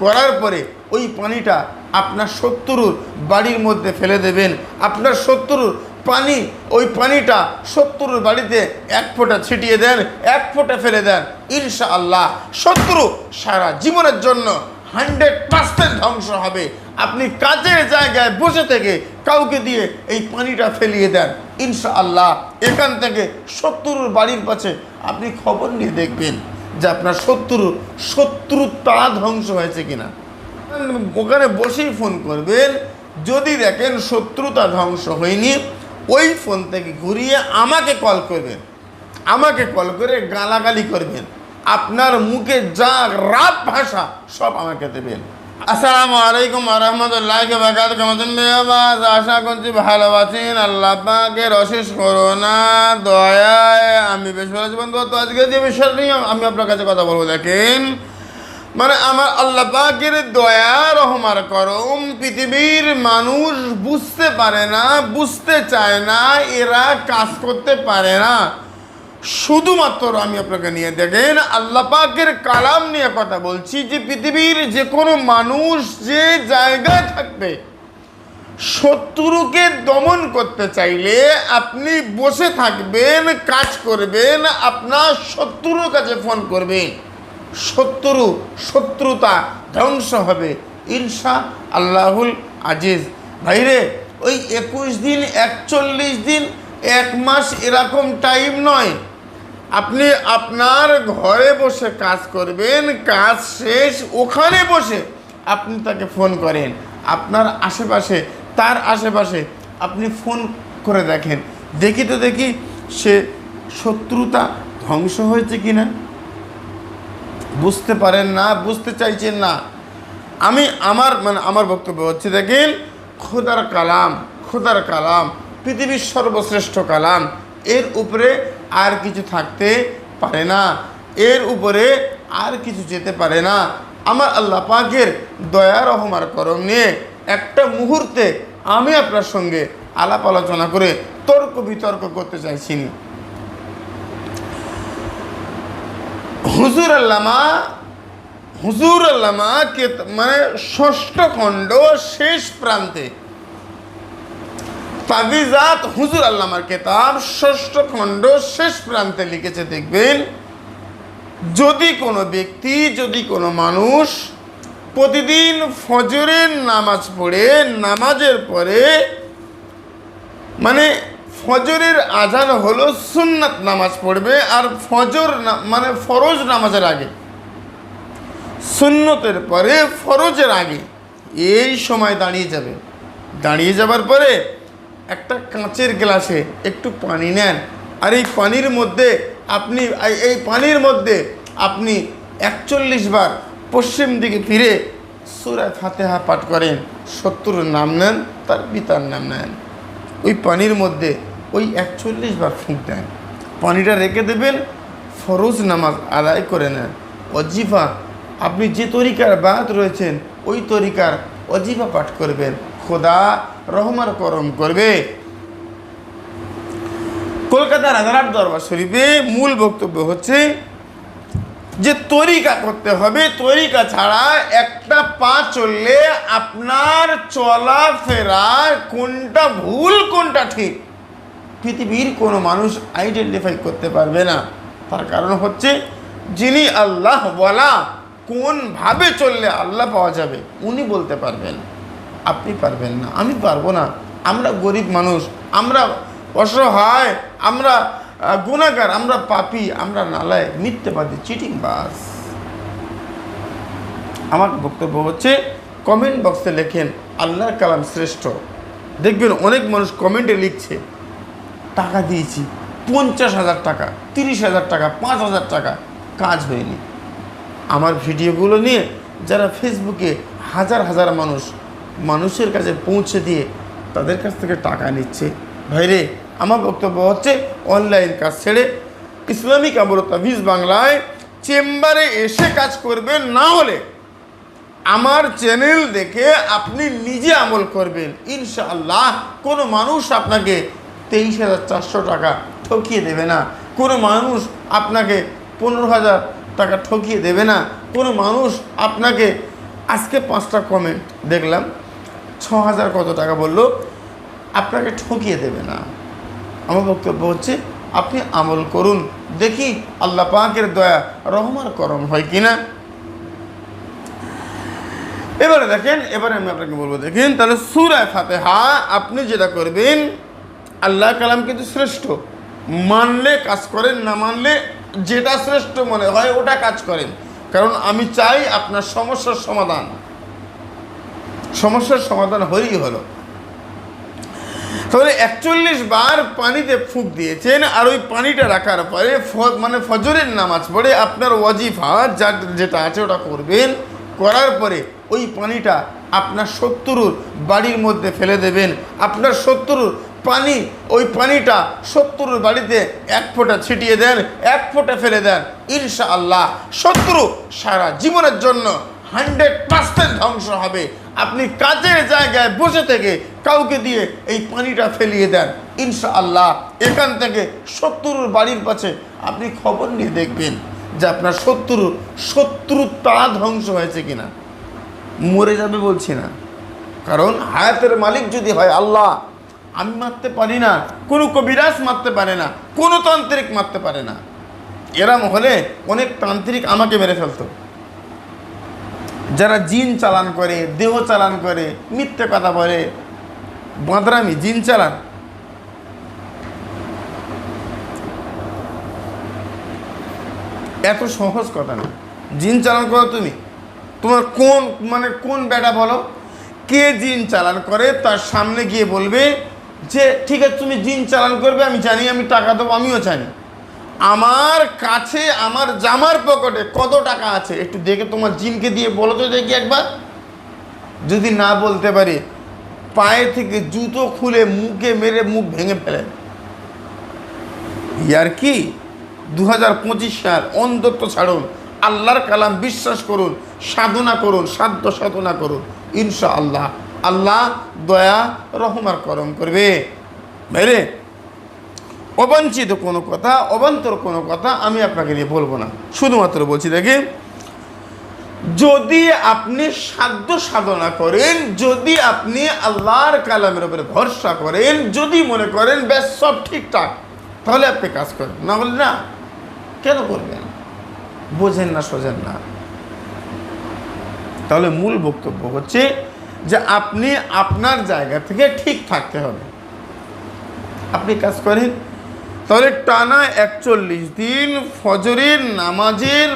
করার পরে ওই পানিটা আপনার শত্রুর বাড়ির মধ্যে ফেলে দেবেন। আপনার শত্রুর পানি, ওই পানিটা শত্রুর বাড়িতে এক ফোঁটা ছিটিয়ে দেন, এক ফোঁটা ফেলে দেন। ইনশা আল্লাহ শত্রু সারা জীবনের জন্য হান্ড্রেড পার্সেন্ট ধ্বংস হবে। আপনি কাজের জায়গায় বসে থেকে কাউকে দিয়ে এই পানিটা ফেলিয়ে দেন। ইনশা আল্লাহ এখান থেকে শত্রুর বাড়ির পাশে আপনি খবর নিয়ে দেখবেন। যে আপনার শত্রু শত্রুতা ধ্বংস হয়েছে কিনা? ওখানে বসেই ফোন করবেন, যদি দেখেন শত্রুতা ধ্বংস হয়নি, ওই ফোন থেকে ঘুরিয়ে আমাকে কল করবেন। আমাকে কল করে গালাগালি করবেন। আপনার মুখে যা রাত ভাষা সব আমাকে দেবেন। আসসালামু আলাইকুম রহমতুল্লাহ বাকাত কেমন মেয়াবাজ আশা করছি ভালো আছেন। আল্লাহ পাকের অশেষ করোনা দয়ায় আমি বেশ ভালো আছি বন্ধু। তো আজকে যে বিষয় নিয়ে আমি আপনার কাছে কথা বলব, দেখেন মানে আমার আল্লাহ পাকের দয়া রহমার করম পৃথিবীর মানুষ বুঝতে পারে না, বুঝতে চায় না, এরা কাজ করতে পারে না। শুধুমাত্র আমি আপনাকে নিয়ে দেখেন আল্লাহ পাকের কালাম নিয়ে কথা বলছি যে পৃথিবীর যে কোনো মানুষ যে জায়গায় থাকবে, শত্রুকে দমন করতে চাইলে আপনি বসে থাকবেন, কাজ করবেন, আপনার শত্রুর কাছে ফোন করবেন। শত্রু, শত্রুতা ধ্বংস হবে, ইনশা আল্লাহুল আজিজ। ভাইরে, ওই একুশ দিন, একচল্লিশ দিন, এক মাস এরকম টাইম নয়। আপনি আপনার ঘরে বসে কাজ করবেন, কাজ শেষ, ওখানে বসে আপনি তাকে ফোন করেন। আপনার আশেপাশে, তার আশেপাশে আপনি ফোন করে দেখেন। দেখি তো দেখি সে শত্রুতা ধ্বংস হয়েছে কি না বুঝতে পারেন না, বুঝতে চাইছেন না। আমি আমার মানে আমার বক্তব্য হচ্ছে দেখেন, খোদার কালাম খোদার কালাম, পৃথিবীর সর্বশ্রেষ্ঠ কালাম, এর উপরে আর কিছু থাকতে পারে না। এর উপরে আর কিছু যেতে পারে না। আমার আল্লাহ পাকের দয়া রহমার করম নিয়ে একটা মুহূর্তে আমি আপনার সঙ্গে আলাপ আলোচনা করে তর্ক বিতর্ক করতে চাইছি। হুজুর আল্লামা হুজুর আল্লামা কে মানে ষষ্ঠ খণ্ড শেষ প্রান্তে তাবিজাত হুজুর আল্লামার কেতাব ষষ্ঠ খণ্ড শেষ প্রান্তে লিখেছে, দেখবেন, যদি কোনো ব্যক্তি, যদি কোনো মানুষ প্রতিদিন ফজরের নামাজ পড়ে, নামাজের পরে মানে ফজরের আজান হলো সুন্নাত নামাজ পড়বে আর ফজর মানে ফরজ নামাজের আগে, সুন্নতের পরে ফরজের আগে, এই সময় দাঁড়িয়ে যাবে। দাঁড়িয়ে যাবার পরে একটা কাঁচের গ্লাসে একটু পানি নেন। আর এই পানির মধ্যে আপনি, এই- পানির মধ্যে আপনি একচল্লিশ বার পশ্চিম দিকে ফিরে সুরায় ফাতেহা পাঠ করেন শত্রুর নাম নেন, তার পিতার নাম নেন। ওই পানির মধ্যে ওই একচল্লিশ বার ফুঁক দেন। পানিটা রেখে দেবেন, ফরজ নামাজ আদায় করে নেন। অজিফা, আপনি যে তরিকার বাদ রয়েছেন, ওই তরিকার অজিফা পাঠ করবেন। খোদা রহমার করম করবে। কলকাতার রাজারহাট দরবার শরীফে মূল বক্তব্য হচ্ছে যে তরিকা করতে হবে, তরিকা ছাড়া একটা পা চললে আপনার চলাফেরা কোনটা ভুল, কোনটা ঠিক, পৃথিবীর কোনো মানুষ আইডেন্টিফাই করতে পারবে না। তার কারণ হচ্ছে যিনি আল্লাহ বলা কোনভাবে চললে আল্লাহ পাওয়া যাবে, উনি বলতে পারবেন। আপনি পারবেন না। আমি পারব না। আমরা গরিব মানুষ। আমরা অসহায়। আমরা গুণাগার আমরা পাপি। আমরা নালায় মিথ্যেবাদী চিটিং বাস আমার বক্তব্য হচ্ছে কমেন্ট বক্সে লেখেন, আল্লাহর কালাম শ্রেষ্ঠ। দেখবেন অনেক মানুষ কমেন্টে লিখছে, টাকা দিয়েছি, পঞ্চাশ হাজার টাকা, তিরিশ হাজার টাকা, পাঁচ হাজার টাকা, কাজ হয়নি। আমার ভিডিওগুলো নিয়ে যারা ফেসবুকে হাজার হাজার মানুষ মানুষের কাছে পৌঁছে দিয়ে তাদের কাছ থেকে টাকা নিচ্ছে। ভাইরে, আমার বক্তব্য হচ্ছে, অনলাইন কাজ ছেড়ে ইসলামিক আমরতা ভিজ বাংলায় চেম্বারে এসে কাজ করবেন না হলে আমার চ্যানেল দেখে আপনি নিজে আমল করবেন। ইনশাআল্লাহ, কোনো মানুষ আপনাকে তেইশ হাজার চারশো টাকা ঠকিয়ে দেবে না। কোনো মানুষ আপনাকে পনেরো হাজার টাকা ঠকিয়ে দেবে না। কোনো মানুষ আপনাকে আজকে পাঁচটা কমেন্ট দেখলাম ছ হাজার কত টাকা বলল, আপনাকে ঠকিয়ে দেবে না। আমার বক্তব্য হচ্ছে, আপনি আমল করুন। দেখি আল্লাহ পাকের দয়া রহমার করম হয় কি না এবারে দেখেন, এবারে আমি আপনাকে বলব, দেখেন, তাহলে সুরায় ফাতেহা, আপনি যেটা করবেন আল্লাহ কালাম কিন্তু শ্রেষ্ঠ। মানলে কাজ করেন, না মানলে যেটা শ্রেষ্ঠ মনে হয়, ওটা কাজ করেন। কারণ আমি চাই আপনার সমস্যার সমাধান। সমস্যার সমাধান হলেই হলো। তাহলে একচল্লিশ বার পানিতে ফুক দিয়েছেন আর ওই পানিটা রাখার পরে মানে ফজরের নামাজ পড়ে আপনার ওয়াজিফা যা যেটা আছে ওটা করবেন। করার পরে ওই পানিটা আপনার শত্রুর বাড়ির মধ্যে ফেলে দেবেন। আপনার শত্রুর পানি, ওই পানিটা শত্রুর বাড়িতে এক ফোঁটা ছিটিয়ে দেন, এক ফোঁটা ফেলে দেন। ইনশা আল্লাহ শত্রু সারা জীবনের জন্য হান্ড্রেড পার্সেন্ট ধ্বংস হবে। আপনি কাজের জায়গায় বসে থেকে কাউকে দিয়ে এই পানিটা ফেলিয়ে দেন। ইনশা আল্লাহ এখান থেকে শত্রুর বাড়ির পাশে আপনি খবর নিয়ে দেখবেন যে আপনার শত্রু শত্রু তা ধ্বংস হয়েছে কিনা। মরে যাবে বলছি না। কারণ হায়াতের মালিক যদি হয় আল্লাহ আমি মারতে পারি না, কোনো কবিরাজ মারতে পারে না, কোনো তান্ত্রিক মারতে পারে না। এরম হলে অনেক তান্ত্রিক আমাকে মেরে ফেলতো। যারা জিন চালান করে, দেহ চালান করে, মিথ্যে কথা বলে, বাঁদরামি, জিন চালান। এত সহজ কথা না। জিন চালান করো তুমি। তোমার কোন মানে কোন বেটা বলো? কে জিন চালান করে? তার সামনে গিয়ে বলবে যে, ঠিক আছে, তুমি জিন চালান করবে, আমি জানি, আমি টাকা দেবো, আমিও জানি। আমার কাছে, আমার জামার পকেটে কত টাকা আছে? একটু দেখে তোমার জিনকে দিয়ে বলো তো দেখি একবার। যদি না বলতে পারি, পায়ে থেকে জুতো খুলে মুখে মেরে মুখ ভেঙে ফেলে। ইয়ার কি? দু হাজার পঁচিশ সাল অন্ধত্ব ছাড়ুন। আল্লাহর কালাম বিশ্বাস করুন, সাধনা করুন, সাধ্য সাধনা করুন ইনশা আল্লাহ আল্লাহ দয়া রহমার করম করবে। বাইরে অবাঞ্ছিত কোনো কথা, অবান্তর কোনো কথা আমি আপনাকে নিয়ে বলব না। শুধুমাত্র বলছি, দেখি, যদি আপনি সাধ্য সাধনা করেন, যদি আপনি আল্লাহর কালামের উপরে ভরসা করেন, যদি মনে করেন, ব্যাস, সব ঠিকঠাক, তাহলে আপনি কাজ করেন। না হলে না, কেন করবেন? বোঝেন না সোঝেন না। তাহলে মূল বক্তব্য হচ্ছে যে আপনি আপনার জায়গা থেকে ঠিক থাকতে হবে। আপনি কাজ করেন। তাহলে টানা একচল্লিশ দিন ফজরের নামাজের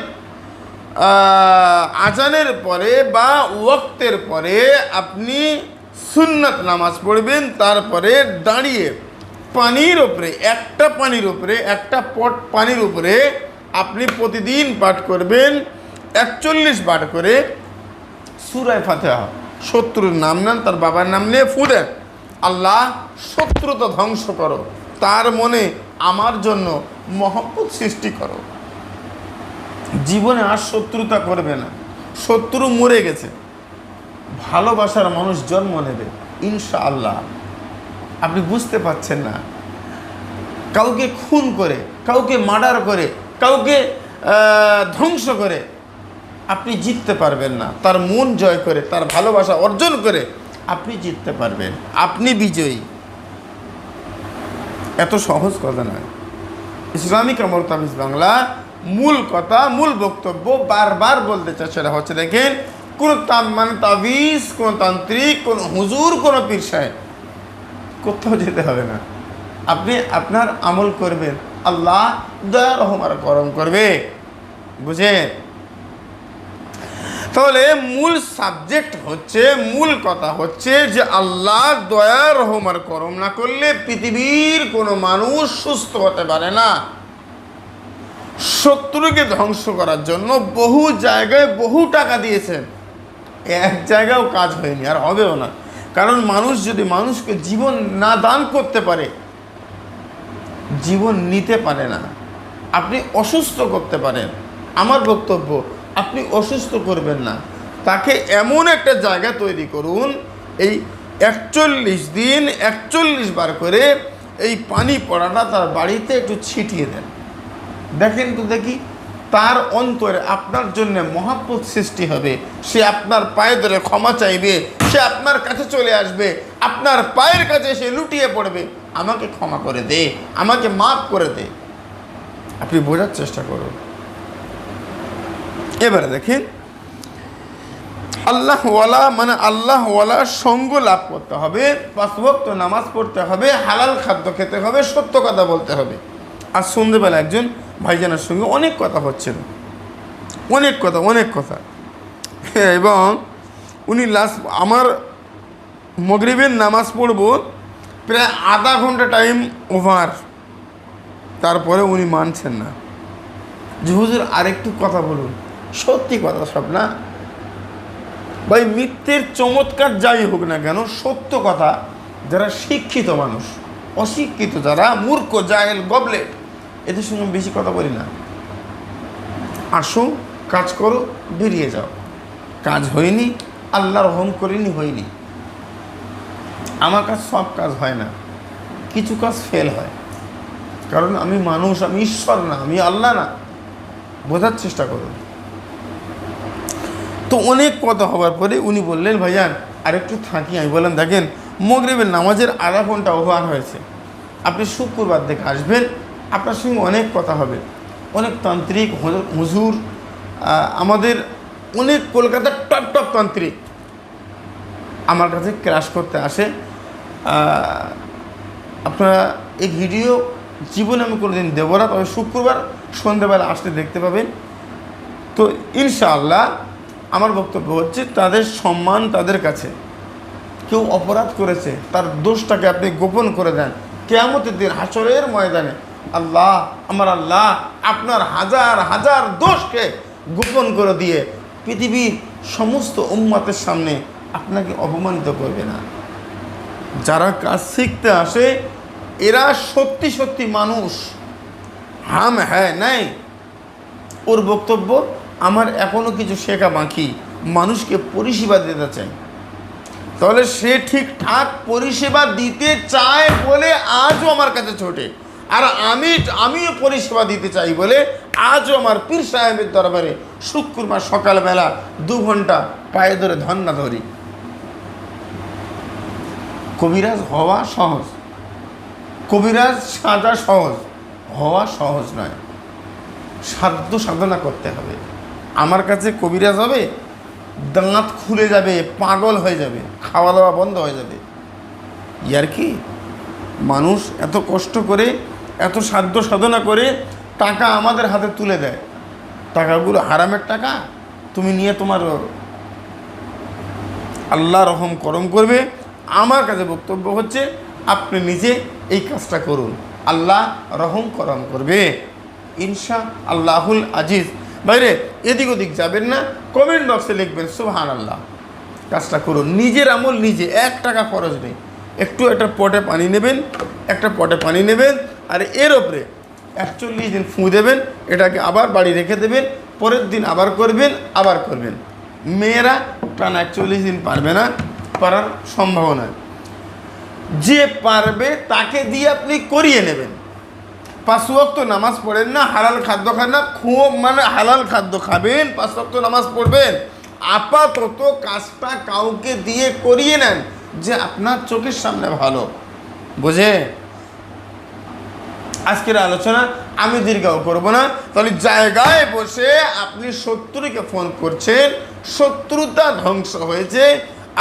আজানের পরে বা ওয়াক্তের পরে আপনি সুন্নাত নামাজ পড়বেন, তারপরে দাঁড়িয়ে পানির উপরে, একটা পানির উপরে, একটা পট পানির উপরে আপনি প্রতিদিন পাঠ করবেন, একচল্লিশ বার করে সুরায় ফাতেহা। শত্রুর নাম নেন, তার বাবার নাম নিয়ে ফু দেন। আল্লাহ শত্রুতা ধ্বংস করো। তার মনে আমার জন্য মহব্বত সৃষ্টি করো। জীবনে আর শত্রুতা করবে না। শত্রু মরে গেছে। ভালোবাসার মানুষ জন্ম নেবে ইনশা আল্লাহ আপনি বুঝতে পারছেন না। কাউকে খুন করে, কাউকে মার্ডার করে, কাউকে ধ্বংস করে আপনি জিততে পারবেন না। তার মন জয় করে, তার ভালোবাসা অর্জন করে আপনি জিততে পারবেন। আপনি বিজয়ী। এত সহজ কথা নয় ইসলামিক আমল তামিজ বাংলা মূল কথা, মূল বক্তব্য বারবার বলতে চাই, সেটা হচ্ছে দেখেন, কোনো মানে তাবিজ, কোনো তান্ত্রিক, কোনো হুজুর, কোনো পীর সাহেব, কোথাও যেতে হবে না। আপনি আপনার আমল করবেন, আল্লাহ দয়া রহমার করম করবে। বুঝেন? তাহলে মূল সাবজেক্ট হচ্ছে, মূল কথা হচ্ছে যে আল্লাহ দয়া রহমার করম না করলে পৃথিবীর কোনো মানুষ সুস্থ হতে পারে না। শত্রুকে ধ্বংস করার জন্য বহু জায়গায় বহু টাকা দিয়েছেন। এক জায়গাও কাজ হয়নি, আর হবেও না। কারণ মানুষ যদি মানুষকে জীবন না দান করতে পারে, জীবন নিতে পারে না। আপনি অসুস্থ করতে পারেন। আমার বক্তব্য আপনি অসুস্থ করবেন না। তাকে এমন একটা জায়গা তৈরি করুন, এই একচল্লিশ দিন, একচল্লিশ বার করে এই পানি পড়াটা তার বাড়িতে একটু ছিটিয়ে দেন। দেখেন তো দেখি, তার অন্তরে আপনার জন্য মহাব্বত সৃষ্টি হবে। সে আপনার পায়ে ধরে ক্ষমা চাইবে, সে আপনার কাছে চলে আসবে, আপনার পায়ের কাছে সে লুটিয়ে পড়বে। আমাকে ক্ষমা করে দে, আমাকে মাফ করে দে। আপনি বোঝার চেষ্টা করুন। এবারে দেখেন আল্লাহওয়ালা মানে আল্লাহওয়ালা সঙ্গ লাভ করতে হবে, পাঁচ নামাজ পড়তে হবে, হালাল খাদ্য খেতে হবে, সত্য কথা বলতে হবে। আর সন্ধ্যেবেলা একজন ভাইজানের সঙ্গে অনেক কথা হচ্ছিল। অনেক কথা অনেক কথা। এবং উনি লাস্ট আমার মগরিবের নামাজ পড়ব প্রায় আধা ঘণ্টা টাইম ওভার তারপরে উনি মানছেন না। যে হুজুর, আরেকটু কথা বলুন। সত্যি কথা সব না? ভাই, মিথ্যের চমৎকার যাই হোক না কেন, সত্য কথা, যারা শিক্ষিত মানুষ, অশিক্ষিত যারা, মূর্খ, জাহেল গবলেট এদের সঙ্গে বেশি কথা বলি না। আসো, কাজ করো, বেরিয়ে যাও। কাজ হয়নি, আল্লাহর হোম করিনি, হয়নি। আমার কাজ, সব কাজ হয় না। কিছু কাজ ফেল হয়। কারণ আমি মানুষ, আমি ঈশ্বর না, আমি আল্লাহ না। বোঝার চেষ্টা করুন। তো অনেক কথা হওয়ার পরে উনি বললেন ভাইয়ান আরেকটু থাকি, আমি বললাম, দেখেন, মগরিবের নামাজের আধা ঘণ্টা ওভার হয়েছে। আপনি শুক্রবার দেখে আসবেন, আপনার সঙ্গে অনেক কথা হবে। অনেক তান্ত্রিক, হুজুর- আমাদের অনেক কলকাতার টপ টপ তান্ত্রিক। আমার কাছে ক্রাশ করতে আসে। আপনারা এই ভিডিও জীবনে আমি কোনোদিন দেবো না, তবে শুক্রবার সন্ধ্যেবেলা আসতে দেখতে পাবেন। তো ইনশাআল্লাহ আমার বক্তব্য হচ্ছে তাদের সম্মান তাদের কাছে। কেউ অপরাধ করেছে, তার দোষটাকে আপনি গোপন করে দেন। কেয়ামতের দিন হাসরের ময়দানে আল্লাহ, আমার আল্লাহ আপনার হাজার হাজার দোষকে গোপন করে দিয়ে পৃথিবীর সমস্ত উম্মাতের সামনে আপনাকে অপমানিত করবে না। যারা কাজ শিখতে আসে, এরা সত্যি সত্যি মানুষ। হাম হ্যাঁ নাই। ওর বক্তব্য আমার এখনও কিছু শেখা বাকি। মানুষকে পরিষেবা দিতে চাই। তাহলে সে ঠিকঠাক পরিষেবা দিতে চায় বলে আজও আমার কাছে ছোটে। আর আমি, আমিও পরিষেবা দিতে চাই বলে আজও আমার পীর সাহেবের দরবারে শুক্রবার সকালবেলা দু ঘণ্টা পায়ে ধরে ধন্না ধরি। কবিরাজ হওয়া সহজ। কবিরাজ সাজা সহজ। হওয়া সহজ নয়। সাধ্য সাধনা করতে হবে। আমার কাছে কবিরাজ হবে দাঁত খুলে যাবে, পাগল হয়ে যাবে খাওয়া দাওয়া বন্ধ হয়ে যাবে। ইয়ার কি? মানুষ এত কষ্ট করে, এত সাধ্য সাধনা করে টাকা আমাদের হাতে তুলে দেয়। টাকাগুলো হারামের টাকা, তুমি নিয়ে তোমার আল্লাহ রহম করম করবে, আমার কাছে বক্তব্য হচ্ছে, আপনি নিজে এই কাজটা করুন। আল্লাহ রহম করম করবে। ইনশা আল্লাহুল আজিজ। বাইরে, এদিক ওদিক যাবেন না কমেন্ট বক্সে লিখবেন সুহান আল্লাহ কাজটা করুন। নিজের আমল নিজে, এক টাকা খরচ নেই। একটু একটা পটে পানি নেবেন, একটা পটে পানি নেবেন, আর এর ওপরে একচল্লিশ দিন ফুঁ দেবেন, এটাকে আবার বাড়ি রেখে দেবেন, পরের দিন আবার করবেন আবার করবেন। মেয়েরা টানা একচল্লিশ দিন পারবে না, পারার সম্ভাবনা। যে পারবে তাকে দিয়ে আপনি করিয়ে নেবেন। পাঁচ ওয়াক্ত নামাজ পড়েন না, হালাল খাদ্য খান না, খুব মানে হালাল খাদ্য খাবেন, পাঁচ ওয়াক্ত নামাজ পড়বেন। আপাতত কাজটা কাউকে দিয়ে করিয়ে নেন যে আপনার চোখের সামনে ভালো। বুঝে? আজকের আলোচনা আমি দীর্ঘাও করব না, তাহলে জায়গায় বসে আপনি শত্রুকে ফোন করছেন, শত্রুতা ধ্বংস হয়েছে,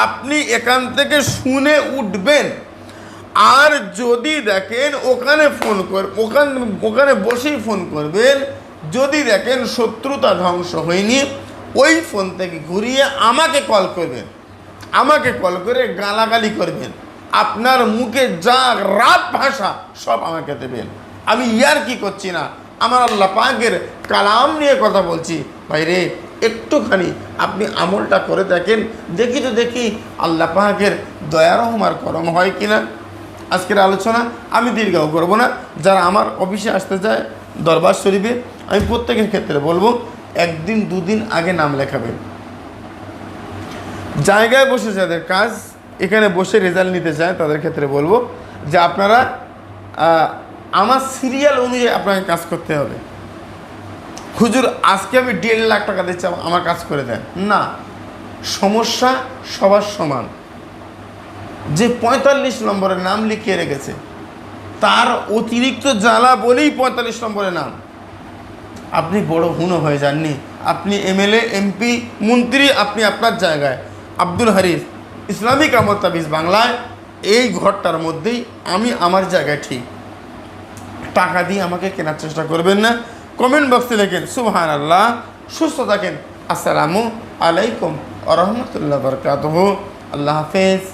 আপনি এখান থেকে শুনে উঠবেন। আর যদি দেখেন ওখানে ফোন কর ওখান ওখানে বসেই ফোন করবেন, যদি দেখেন শত্রুতা ধ্বংস হয়নি, ওই ফোন থেকে ঘুরিয়ে আমাকে কল করবেন। আমাকে কল করে গালাগালি করবেন। আপনার মুখে যা রাত ভাষা সব আমাকে দেবেন। আমি ইয়ার কি করছি না? আমার আল্লাহ কালাম নিয়ে কথা বলছি। ভাই রে একটুখানি আপনি আমলটা করে দেখেন। দেখি তো দেখি আল্লাহ পাকের দয়া করম হয় কিনা। আজকের আলোচনা আমি দীর্ঘাও করব না। যারা আমার অফিসে আসতে চায় দরবার শরীফে, আমি প্রত্যেকের ক্ষেত্রে বলব, একদিন, দুদিন আগে নাম লেখাবেন। জায়গায় বসে যাদের কাজ, এখানে বসে রেজাল্ট নিতে চায়, তাদের ক্ষেত্রে বলব যে আপনারা আমার সিরিয়াল অনুযায়ী আপনাকে কাজ করতে হবে। হুজুর, আজকে আমি দেড় লাখ টাকা দিচ্ছি, আমার কাজ করে দেন। না, সমস্যা সবার সমান। যে পঁয়তাল্লিশ নম্বরের নাম লিখিয়ে রেখেছে। তার অতিরিক্ত জ্বালা বলেই পঁয়তাল্লিশ নম্বরের নাম। আপনি বড় হুনো হয়ে যাননি। আপনি এমএলএ, এমপি, মন্ত্রী, আপনি আপনার জায়গায়। আব্দুল হারিস ইসলামিক আমল তাবিজ বাংলায়, এই ঘরটার মধ্যেই আমি আমার জায়গায় ঠিক। টাকা দিয়ে আমাকে কেনার চেষ্টা করবেন না। কমেন্ট বক্সে লেখেন সুবহান আল্লাহ সুস্থ থাকেন। আসসালামু আলাইকুম আ রহমতুল্লাহ বরকাত আল্লাহ হাফেজ।